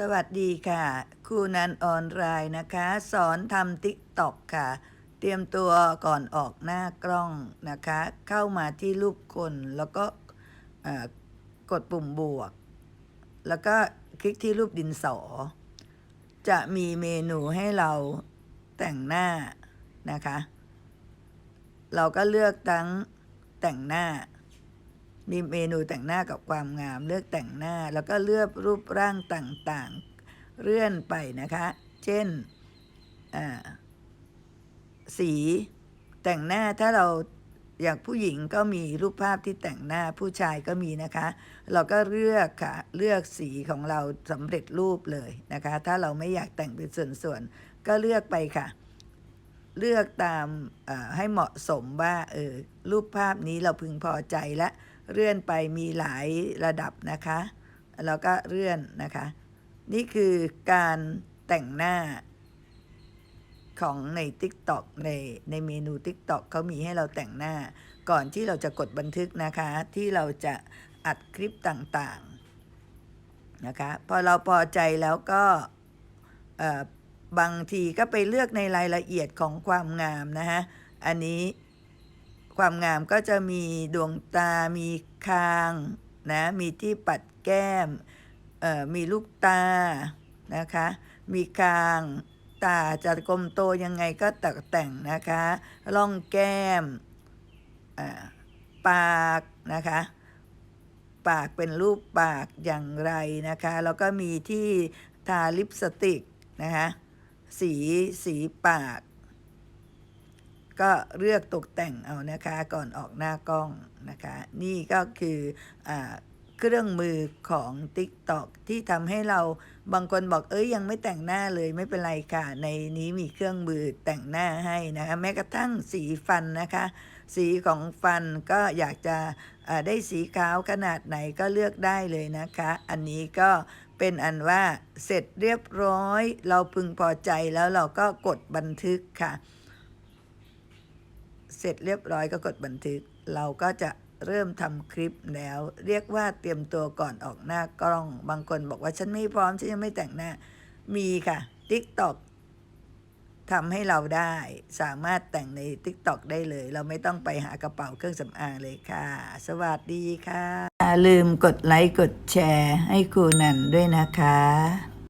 สวัสดีค่ะครูนันออนไลน์นะคะ สอนทำติ๊กตอกค่ะ เตรียมตัวก่อนออกหน้ากล้องนะคะ เข้ามาที่รูปคนแล้วก็กดปุ่มบวก แล้วก็คลิกที่รูปดินสอ จะมีเมนูให้เราแต่งหน้านะคะ เราก็เลือกทั้งแต่งหน้า มีเมนูแต่งหน้ากับความงาม เลือกแต่งหน้าแล้วก็เลือกรูปร่างต่างๆ เลื่อนไปนะคะ เช่นสีแต่งหน้าถ้าเราอยากผู้หญิงก็มีรูปภาพที่แต่งหน้าผู้ชายก็มีนะคะ เราก็เลือกค่ะเลือกสีของเราสำเร็จรูปเลยนะคะ ถ้าเราไม่อยากแต่งเป็นส่วนๆก็เลือกไปค่ะ เลือกตามให้เหมาะสมว่าเออรูปภาพนี้เราพึงพอใจและ เลื่อนไปมีหลายระดับนะคะแล้วก็เลื่อนนะคะ นี่คือการแต่งหน้าของใน TikTok ในในเมนู TikTok เขามีให้เราแต่งหน้า ก่อนที่เราจะกดบันทึกนะคะ ที่เราจะอัดคลิปต่างๆนะคะ พอเราพอใจแล้วก็บางทีก็ไปเลือกในรายละเอียดของความงามนะฮะ อันนี้ ความงามก็จะมีดวงตา มีคางนะ มีที่ปัดแก้มเอ่อมีลูกตา นะคะ มีคาง ตาจะกลมโตยังไงก็ตกแต่งนะคะ ร่องแก้มอ่าปากนะคะ ปากเป็นรูปปากอย่างไรนะคะ แล้วก็มีที่ทาลิปสติกนะคะ สีสีปาก ก็เลือกตกแต่งเอานะคะก่อนออกหน้ากล้องนะคะ นี่ก็คืออเครื่องมือของ TikTok ที่ทำให้เราบางคนบอกเอ้ยยังไม่แต่งหน้าเลยไม่เป็นไรค่ะ ในนี้มีเครื่องมือแต่งหน้าให้นะคะแม้กระทั่งสีฟันนะคะ สีของฟันก็อยากจะได้สีขาวขนาดไหนก็เลือกได้เลยนะคะ อันนี้ก็เป็นอันว่าเสร็จเรียบร้อย เราพึงพอใจแล้วเราก็กดบันทึกค่ะ เสร็จเรียบร้อยก็กดบันทึก เราก็จะเริ่มทำคลิปแล้ว เรียกว่าเตรียมตัวก่อนออกหน้ากล้อง บางคนบอกว่าฉันไม่พร้อมฉันยังไม่แต่งหน้า มีค่ะ TikTok ทำให้เราได้สามารถแต่งใน TikTok ได้เลย เราไม่ต้องไปหากระเป๋าเครื่องสำอางเลยค่ะ สวัสดีค่ะ อย่าลืมกดไลค์กดแชร์ให้ครูนันด้วยนะคะ